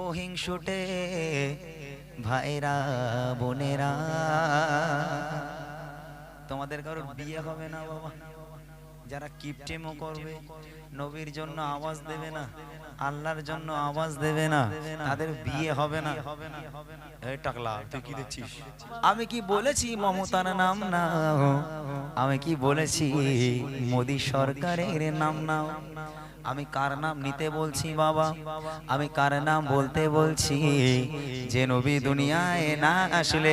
ও হিংসুটে ভাইরা, বোনেরা। তোমাদের কারোর বিয়ে হবে না, বাবা। যারা কিপটেমো করবে, নবীর জন্য আওয়াজ দেবে না, আল্লাহর জন্য আওয়াজ দেবে না, তাদের বিয়ে হবে না। টাকলা, তুই কি দেখছিস? আমি কি বলেছি মমতার নাম না আমি কি বলেছি মোদী সরকারের নাম নাও? আমি কার নাম নিতে বলছি বাবা? আমি কার নাম বলতে বলছি? যে নবী দুনিয়ায় না আসলে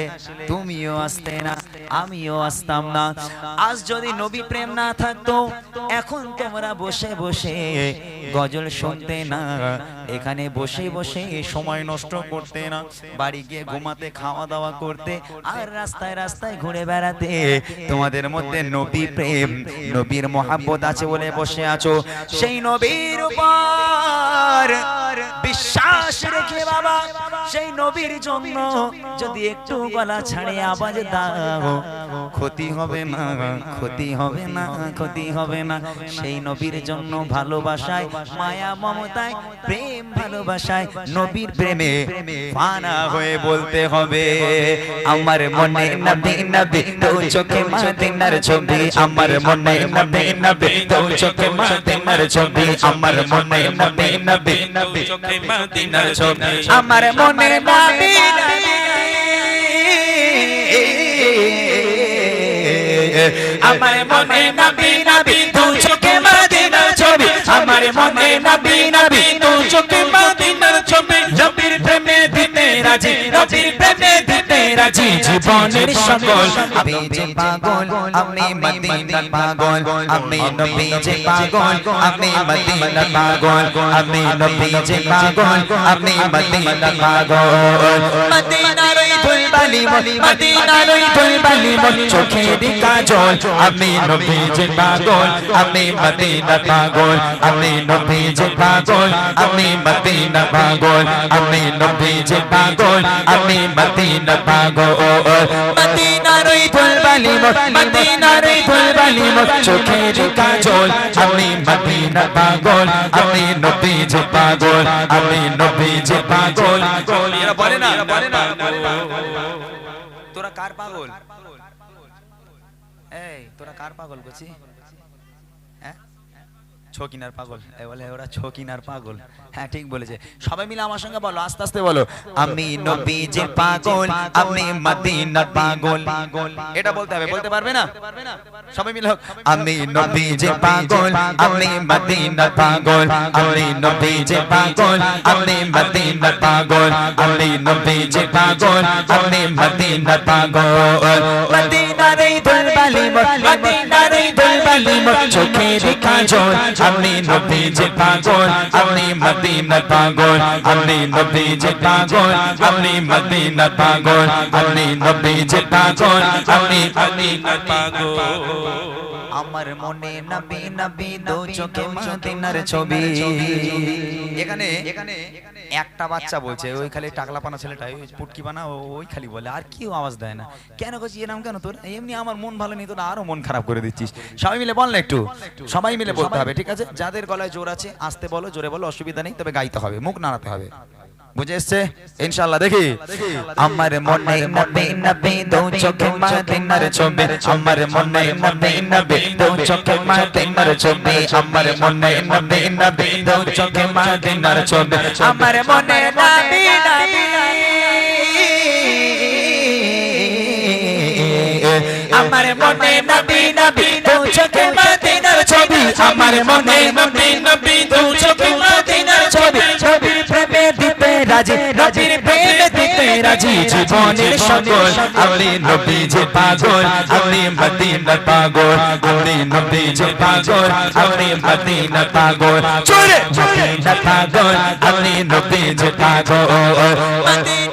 তুমিও আসতে না আমিও আসতাম না। আজ যদি নবী প্রেম না থাকতো এখন তোমরা বসে বসে গজল শুনতে না। এখানে বসে বসে সময় নষ্ট করতে না বাড়ি গিয়ে ঘুমাতে খাওয়া দাওয়া করতে আর রাস্তায় রাস্তায় ঘুরে বেড়াতে তোমাদের মধ্যে নবী প্রেম নবীর মহাব্বত আছে বলে বসে আছো সেই নবীর উপর বিশ্বাস রেখে বাবা সেই নবীর জন্য যদি একটু গলা ছাড়ে আওয়াজ দাও ক্ষতি হবে না ক্ষতি হবে না ক্ষতি হবে না সেই নবীর জন্য ভালোবাসায় মায়া মমতায় প্রেম ভালোবাসায় নবীর প্রেমে ফানা হয়ে বলতে হবে আমার মনে নবী নবী তো চোখে মাদিনার ছবি আমার মনে নবী নবী তো চোখে মাদিনার ছবি আমার মনে নবী নবী নবী চোখে মদিনার ছবি আমার মনে নবী আমার মনে নবী নবী ছবি, আমার মনে নবী নবী দু চোখে মদিনার ছবি। নবীর প্রেমে দিতে রাজি, নবীর প্রেমে দিতে রাজি, জীবনের সকল। আমি যে পাগল, আমি মদিনার পাগল, আমি নবী যে পাগল, আমি মদিনার পাগল, আমি নবী যে পাগল, আমি মদিনার পাগল। ফুলবালি মদিনার ওই ফুলবালি চোখের কাজল। আমি নবী যে পাগল আমি মদিনার পাগল আমি নবী যে পাগল আমি মদিনার পাগল আমি নবী যে পাগল আমি মদিনার পাগল। মদিনার ওই ফুলবালি মদিনার ওই ফুলবালি চোখের কাজল। আমি মদিনার পাগল আমি নবী যে পাগল আমি নবী যে পাগল এরা বলে না? বলে না কার পাগল? এই তোরা কার পাগল করছি হ্যাঁ? ছকিনার পাগল। এ বলে, ওরা ছকিনার পাগল। হ্যাঁ ঠিক বলেছে। সবাই মিলে আমার সঙ্গে বলো, আস্তে আস্তে বলো। আমি নবী যে পাগল, আমি মদিনার পাগল। এটা বলতে হবে, বলতে পারবে না? সবাই মিলে আমি নবী যে পাগল, আমি মদিনার পাগল। আমি নবী যে পাগল, আমি মদিনার পাগল। আমি নবী যে পাগল, আমি মদিনার পাগল। মদিনার এই দুলবালি মদিনার এই দুলবালি চোখের কাজল আমি নবী যে পাগল আমি মদিনার পাগল। আমি নবী যে পাগল আমি মদিনার পাগল। আমি নবী যে পাগল আমি মদিনার পাগল। আমার মনে নবী নবী দু চোখে মদিনার ছবি। এখানে এখানে। একটা বাচ্চা বলছে ওই খালি টাকলা পানা ছেলেটা ওই পুটকি পানা ওই খালি বলে আর কেউ আওয়াজ দেয় না? কেন করছি এরকম কেন তোর? এমনি আমার মন ভালো নেই তোর আরও মন খারাপ করে দিচ্ছিস। সবাই মিলে বল না একটু। সবাই মিলে বলতে হবে ঠিক আছে? যাদের গলায় জোর আছে আসতে বলো জোরে বলো অসুবিধা নেই তবে গাইতে হবে মুখ নাড়াতে হবে। বুঝে এসছে? ইনশাআল্লাহ, দেখি। আমার মনে নবী নবী, দু চোখে মদিনার ছবি। আমার মনে নবী নবী, দু চোখে মদিনার ছবি। আমার মনে নবী নবী, দু চোখে মদিনার ছবি। আমার মনে নবী আমার মনে নবী নবী, দু চোখে মদিনার ছবি। আমার মনে নবী নবী, দু চোখে মদিনার ছবি। দিতে রাজি নবীর প্রেম দিতে রাজি, জীবনের সকল। আমি নবী যে পাগল আমি মদিনা পাগল। আমি নবী যে পাগল আমি মদিনা পাগল। চলে মদিনার পাগল আমি নবী যে পাগল। মদিনার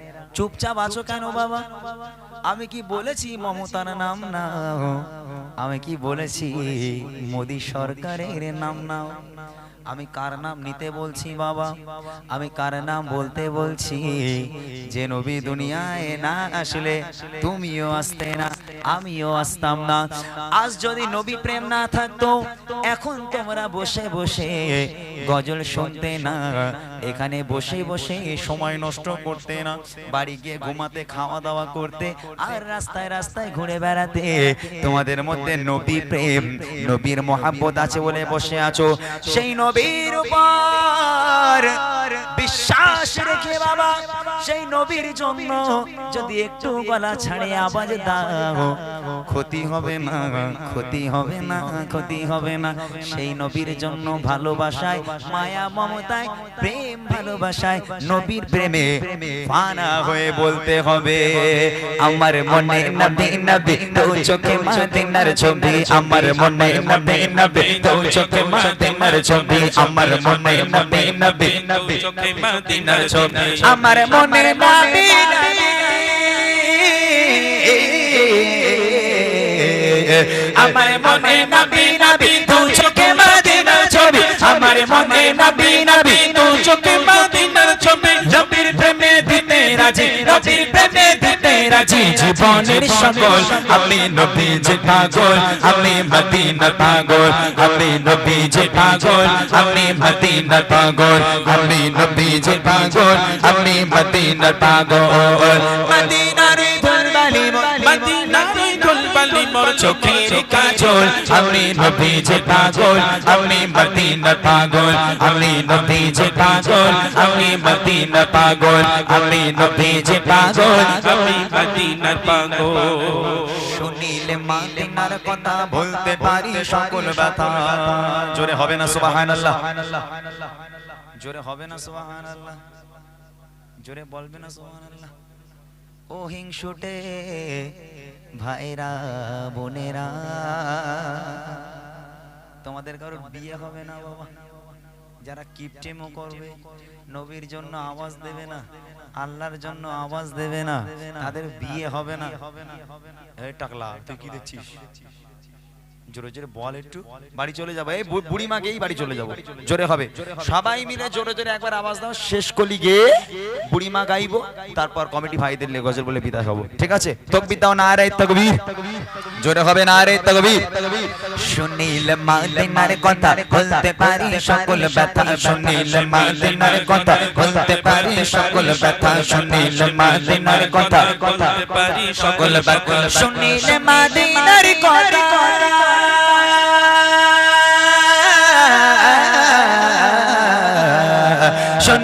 চুপচাপ আছো কেন বাবা? আমি কি বলেছি মমতার নাম নাও? আমি কি বলেছি মোদী সরকারের নাম নাও? আমি কার নাম নিতে বলছি, বাবা? আমি কার নাম বলতে বলছি? যে নবী দুনিয়ায় না আসলে তুমিও আসতে না, আমিও আসতাম না। আজ যদি নবী প্রেম না থাকতো, এখন তোমরা বসে বসে গজল শুনতে না। এখানে বসে বসে সময় নষ্ট করতে না। বাড়ি গিয়ে ঘুমাতে খাওয়া দাওয়া করতে আর রাস্তায় রাস্তায় ঘুরে বেড়াতে। তোমাদের মধ্যে নবী প্রেম, নবীর মহাব্বত আছে বলে বসে আছো। সেই নবীর উপর বিশ্বাস রেখে বাবা, সেই নবীর জন্য যদি একটু গলা ছাড়ে আওয়াজ দাও, ক্ষতি হবে না, ক্ষতি হবে না, ক্ষতি হবে না। সেই নবীর জন্য ভালোবাসায়, মায়া, মমতায়, প্রেম ভালোবাসায়, নবীর প্রেমে ফানা হয়ে বলতে হবে, আমার মনে নবী নবী তো চোখে মাদিনার ছবি, আমার মনে নবী নবী তো চোখে মাদিনার ছবি আমার মনে নবী নবী নবী চোখে মদিনার ছবি আমার মনে নবী আমার মনে নবী নবী তু চোখে মদিনার ছবি আমার মনে নবী নবী তু চোখে মদিনার রাজি রবির প্রেমে দিতে রাজি জীবনের সকল। আমি নবী যে পাগল, আমি মদিনা পাগল। আমি নবী যে পাগল, আমি মদিনা পাগল। আমি নবী যে পাগল, আমি মদিনা পাগল। মদিনার মোর চোখের কাজল আমি নবী যে পাগল আমি মদিনা পাগল আমি নবী যে পাগল আমি মদিনা পাগল আমি নবী যে পাগল আমি মদিনার পাগল। শুনিলে মদিনার কথা বলতে পারি সকল ব্যথা। জোরে হবে না সুবহানাল্লাহ। জোরে হবে না সুবহানাল্লাহ। জোরে বলবে না সুবহানাল্লাহ। ও হিংসুটে ভাইরা, বোনেরা, তোমাদের কারোর বিয়ে হবে না বাবা। যারা কিপটেমো করবে, নবীর জন্য আওয়াজ দেবে না, আল্লাহর জন্য আওয়াজ দেবে না, তাদের বিয়ে হবে না। হবে না হবে না টাকলা, তুই কি দেখছিস? জোরে জোরে বল একটু। বাড়ি চলে যাব। এই বু- বুড়ি চলে যাব। জোরে হবে। সবাই মিলে জোরে জোরে একবার আওয়াজ দাও। শেষ কলি গে। বুড়ি মা গাইবো। তারপর কমিটি ভাইদের গজল বলে বিদায় হব। ঠিক আছে? তকবির দাও না রে তকবীর। জোরে হবে না রে তকবীর। শুনিল মাদিনার কথা বলতে পারি, সকল ব্যথা। শুনিল মাদিনার কথা বলতে পারি, সকল ব্যথা। শুনিল মাদিনার কথা বলতে পারি, সকল ব্যথা। শুনিল মাদিনার কথা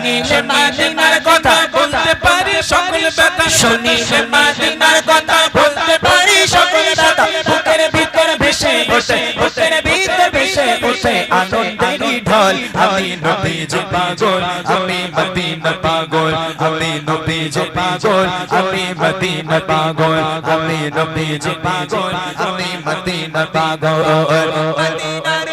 শুনিলে মাদিনার কথা বলতে পারি, সকল ব্যথা শুনিলে মাদিনার কথা বলতে পারি, সকল ব্যথা বুকের ভিতর ভেসে ওঠে, বুকের ভিতর ভেসে ওঠে আনন্দেরই ঢল। আমি নবী যে পাগল, আমি মদিনা পাগল, আমি নবী যে পাগল, আমি মদিনা পাগল, আমি নবী যে পাগল, আমি মদিনা পাগল। মদিনার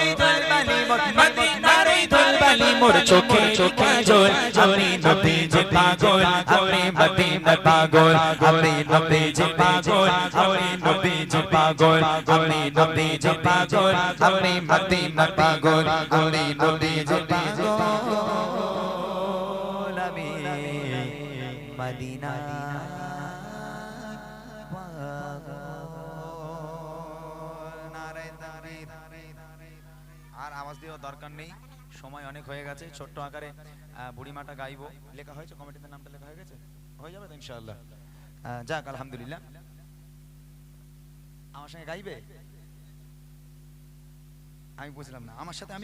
মোর চোখে চোখে জল আমি নবী যে পাগল আমি মদিনা পাগল আমি নবী যে পাগল আমি নবী যে পাগল আমি নবী যে পাগল আমি মদিনা পাগল আমি নবী যে পাগল আমি মদিনা আর আওয়াজ দেওয়ার দরকার নেই। সময় অনেক হয়ে গেছে, ছোট্ট আকারে বুড়িমাটা গাইব। লেখা হয়েছে? কমিটিতে নামটা লেখা হয়ে গেছে? হয়ে যাবে তো ইনশাআল্লাহ। যাক, আলহামদুলিল্লাহ। আমার সঙ্গে গাইবে? আমি বুঝলাম না। আমার সাথে আমি